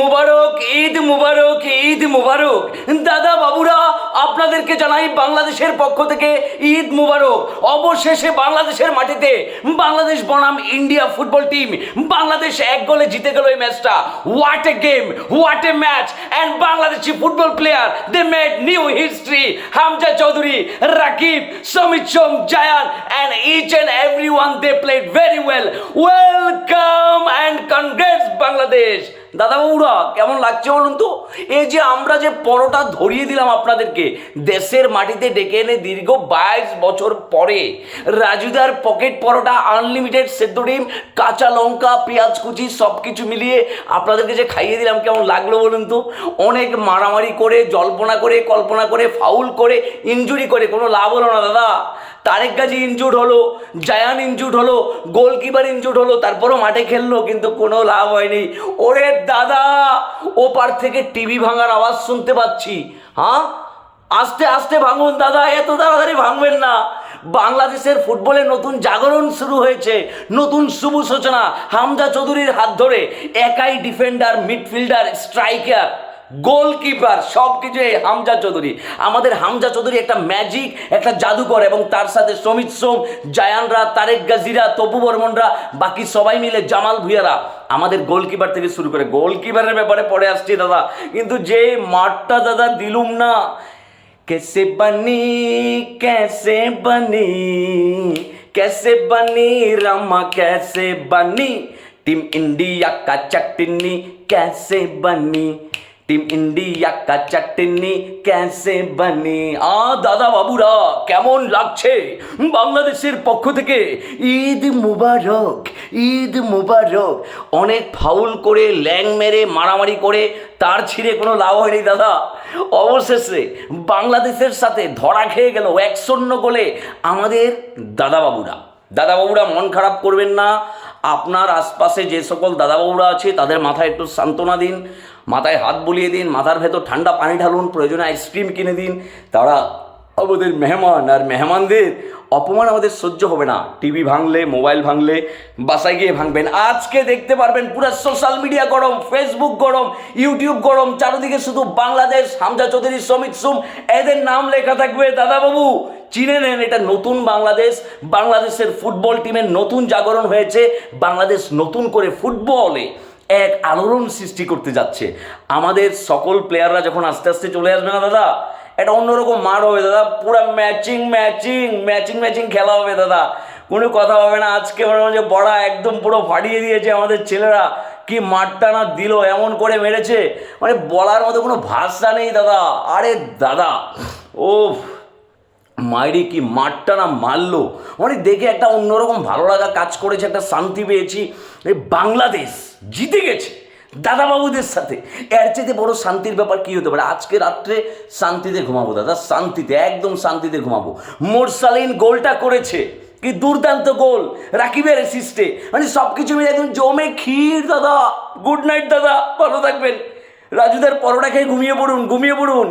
মুবারক, ঈদ মুবারক ঈদ মুবারক। দাদা, বাবুরা, আপনাদেরকে জানাই বাংলাদেশের পক্ষ থেকে ঈদ মুবারক। অবশেষে বাংলাদেশের মাটিতে বাংলাদেশ বনাম ইন্ডিয়া ফুটবল টিম। বাংলাদেশ এক গোলে জিতে গেল এই ম্যাচটা। What a game what a match and Bangladeshi football player they made new history Hamza Chowdhury, Rakib, Samit Shome, Zayan and each and every one they played very well welcome Bangladesh. দাদা বাবুরা কেমন লাগছে বলুন তো? এই যে আমরা যে পরোটা ধরিয়ে দিলাম আপনাদেরকে, দেশের মাটিতে ডেকে এনে দীর্ঘ বাইশ বছর পরে রাজুদার পকেট পরোটা আনলিমিটেড সেদ্ধ ডিম, কাঁচা লঙ্কা, পেঁয়াজ কুচি সব কিছু মিলিয়ে আপনাদেরকে যে খাইয়ে দিলাম, কেমন লাগল বলুন তো? অনেক মারামারি করে, জল্পনা করে, কল্পনা করে ফাউল করে ইঞ্জুরি করে, কোনো লাভ হলো না, দাদা। তারেক গাজী ইনজুর্ড হলো, জায়ান ইনজুর্ড হলো গোলকিপার ইনজুর্ড হলো, তারপরও মাঠে খেললো, কিন্তু কোনো লাভ হয়নি। ওরে দাদা, ওপার থেকে টিভি ভাঙার আওয়াজ শুনতে পাচ্ছি। হ্যাঁ? আস্তে আস্তে ভাঙুন দাদা, এত তাড়াতাড়ি ভাঙবেন না। বাংলাদেশের ফুটবলে নতুন জাগরণ শুরু হয়েছে, নতুন শুভ সূচনা। হামজা চৌধুরীর হাত ধরে একাই ডিফেন্ডার মিডফিল্ডার স্ট্রাইকার গোলকিপার সব কিছু এই হামজা চৌধুরী আমাদের হামজা চৌধুরী একটা ম্যাজিক একটা জাদুকর এবং তার সাথে সমিত সোম জায়ানরা তারেক গাজিরা তপু বর্মনরা বাকি সবাই মিলে জামাল ভুইয়ারা আমাদের গোলকিপার থেকে শুরু করে গোলকিপারের ব্যাপারে পড়ে আসছি দাদা কিন্তু যে মাঠটা দাদা দিলুম না कैसे बनी कैसे बनी कैसे बनी रामा कैसे बनी टीम इंडिया का चटनी कैसे बनी টিম ইন্ডিয়া কা চাটনি ক্যাসে বানি আ দাদা বাবুরা কেমন লাগছে বাংলাদেশের পক্ষ থেকে ঈদ মুবারক ঈদ মুবারক অনেক ফাউল করে ল্যাং মেরে, মারামারি করে, তার ছিঁড়ে কোনো লাভ হয়নি, দাদা। অবশেষে বাংলাদেশের সাথে ধরা খেয়ে গেল এক শূন্য গোলে আমাদের দাদাবাবুরা দাদাবাবুরা মন খারাপ করবেন না। আপনার আশপাশে যে সকল দাদাবাবুরা আছে, তাদের মাথায় একটু সান্ত্বনা দিন। মাথায় হাত বুলিয়ে দিন, মাথার ভেতর ঠান্ডা পানি ঢালুন, প্রয়োজনে আইসক্রিম কিনে দিন। তারা আমাদের মেহমান আর মেহমানদের অপমান আমাদের সহ্য হবে না। টিভি ভাঙলে মোবাইল ভাঙলে, বাসায় গিয়ে ভাঙবেন। আজকে দেখতে পারবেন পুরো সোশ্যাল মিডিয়া গরম ফেসবুক গরম ইউটিউব গরম, চারিদিকে শুধু বাংলাদেশ, হামজা চৌধুরী, সমিত সুম। এদের নাম লেখা থাকবে, দাদাবাবু, চিনে নেন, এটা নতুন বাংলাদেশ। বাংলাদেশের ফুটবল টিমের নতুন জাগরণ হয়েছে। বাংলাদেশ নতুন করে ফুটবলে এক আলোড়ন সৃষ্টি করতে যাচ্ছে। আমাদের সকল প্লেয়াররা যখন আস্তে আস্তে চলে আসবে না দাদা? এটা অন্যরকম মার হবে দাদা। পুরো ম্যাচিং ম্যাচিং ম্যাচিং ম্যাচিং খেলা হবে দাদা। কোনো কথা হবে না। আজকে মনে হচ্ছে বড়া একদম পুরো ফাটিয়ে দিয়েছে আমাদের ছেলেরা। কি মারটা না দিল, এমন করে মেরেছে। মানে বলার মতো কোনো ভাষা নেই দাদা। আরে দাদা ও মায়েরি কি মাঠটা না মারলো? মানে দেখে একটা অন্যরকম ভালো লাগা কাজ করেছে, একটা শান্তি পেয়েছি। এই বাংলাদেশ জিতে গেছে দাদাবাবুদের সাথে। এর চেয়ে বড় শান্তির ব্যাপার কি হতে পারে? আজকে রাত্রে শান্তিতে ঘুমাবো, দাদা, শান্তিতে, একদম শান্তিতে ঘুমাবো। মোরসালিন গোলটা করেছে। কি দুর্দান্ত গোল, রাকিবের অ্যাসিস্টে মানে সব কিছু মিলে একদম জমে ক্ষীর, দাদা। গুড নাইট দাদা। ভালো থাকবেন। রাজুদার পরোটা খেয়ে ঘুমিয়ে পড়ুন ঘুমিয়ে পড়ুন।